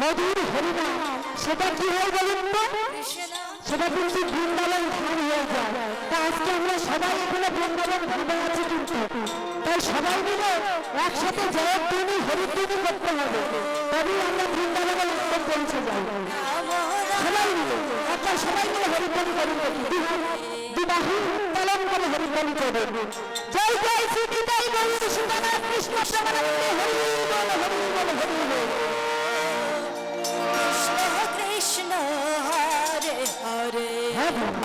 মধুর হরিণা, সেটা কি হয়ে বলুন সেটা কিন্তু বৃন্দাবন ধাম হয়ে যায়। তা আজকে আমরা সবাই এখানে বৃন্দাবন ধামে আছি কিন্তু। তাই সবাই মিলে একসাথে জয়ধ্বনি হরিধ্বনি করতে হবে। তবে আমরা বৃন্দাবনের উত্তর পৌঁছে যাই সবাই মিলে, একটা সবাই মিলে হরিধ্বনি করুন। বিবাহ, পালন করে হরিধ্বনি করুন জয় জয়, শ্রী তাই বলুন কৃষ্ণ সমানন্দে হরি বল হরি বল হরি বল। হবে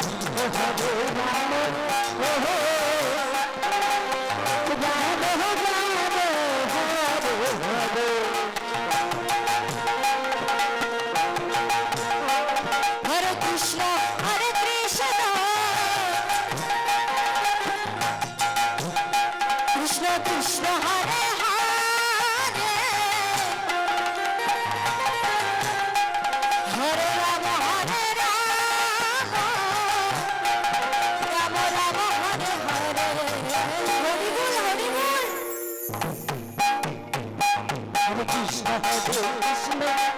Thank you.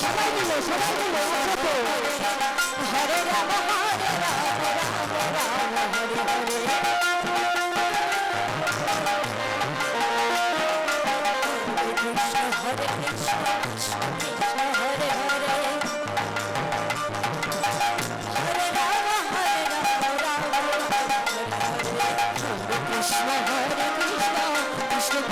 সবাই মিলে সবাই মিলে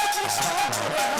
righteousness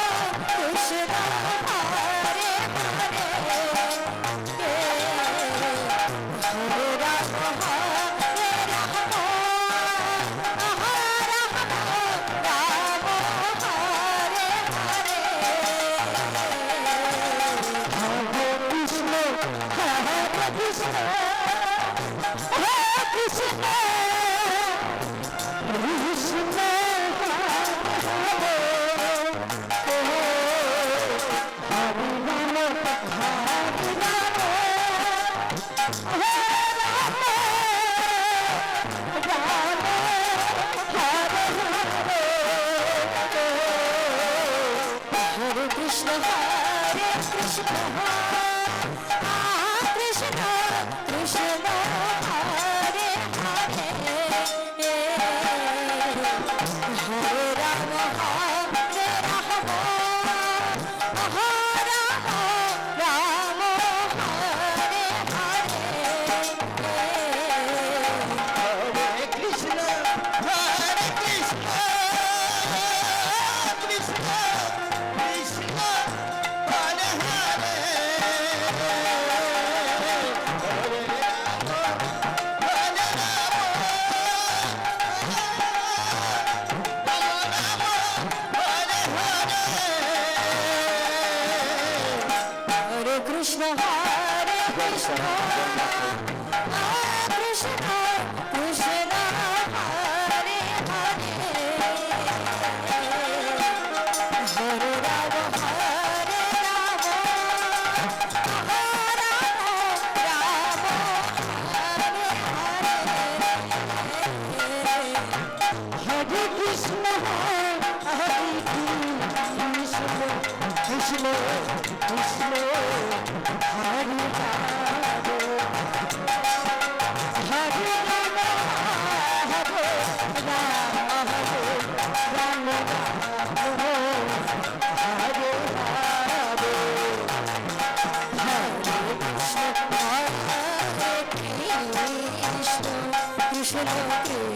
Krishna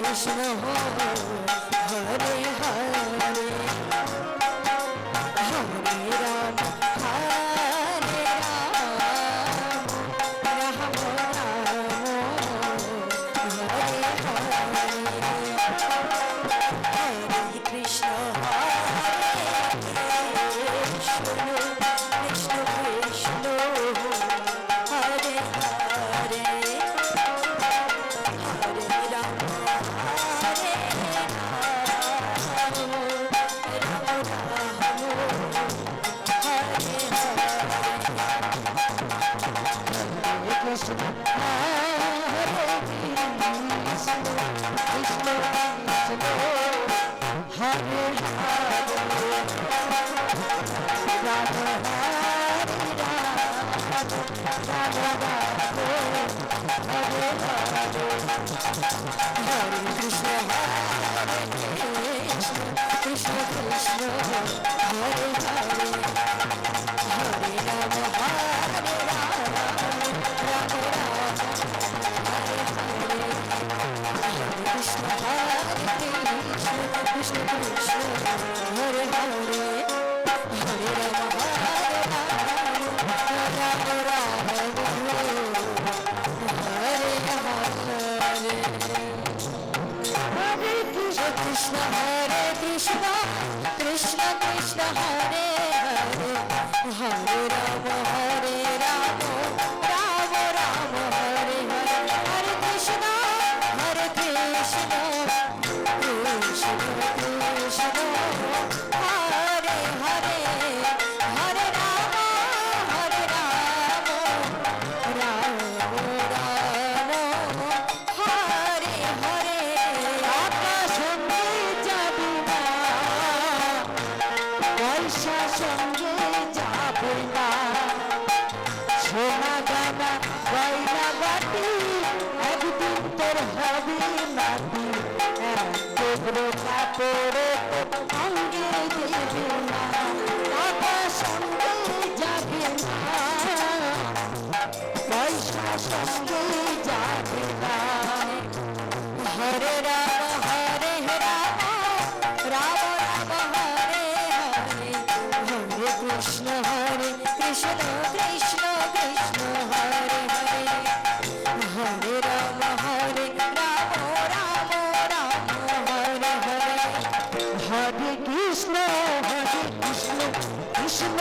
Krishna করে। অঙ্গে দেবে না কথা সঙ্গে যাবে না পয়সা সঙ্গে যাবে না হরে রাম হরে রাম রাম রাম, হরে হরে। হরে কৃষ্ণ হরে কৃষ্ণ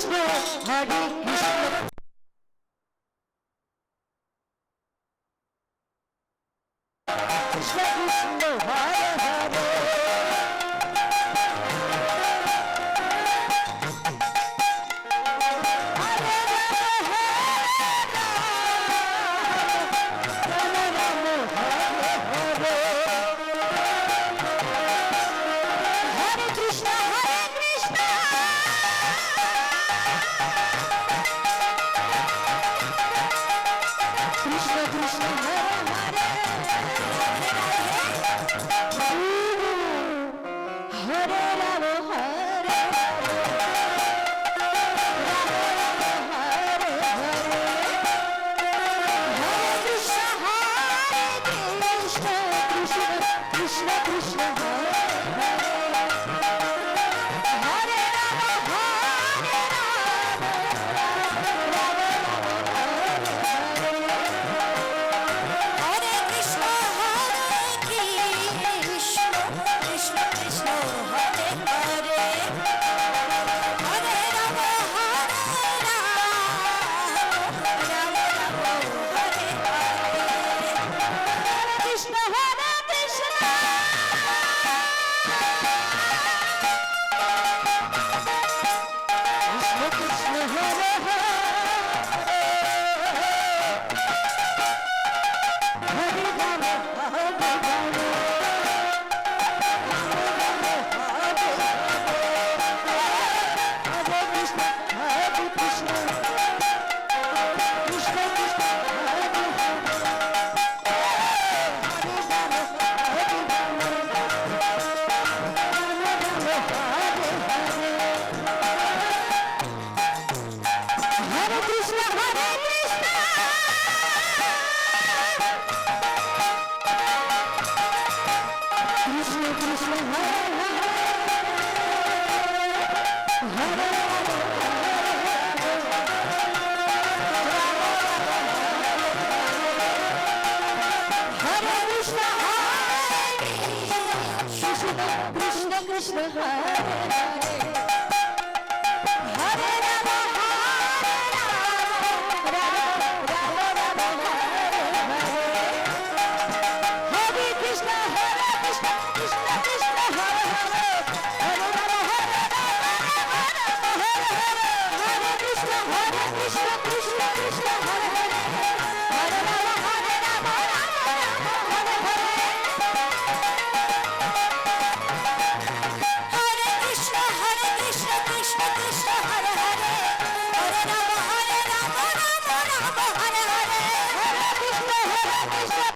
কৃষ্ণ হরে কৃষ্ণ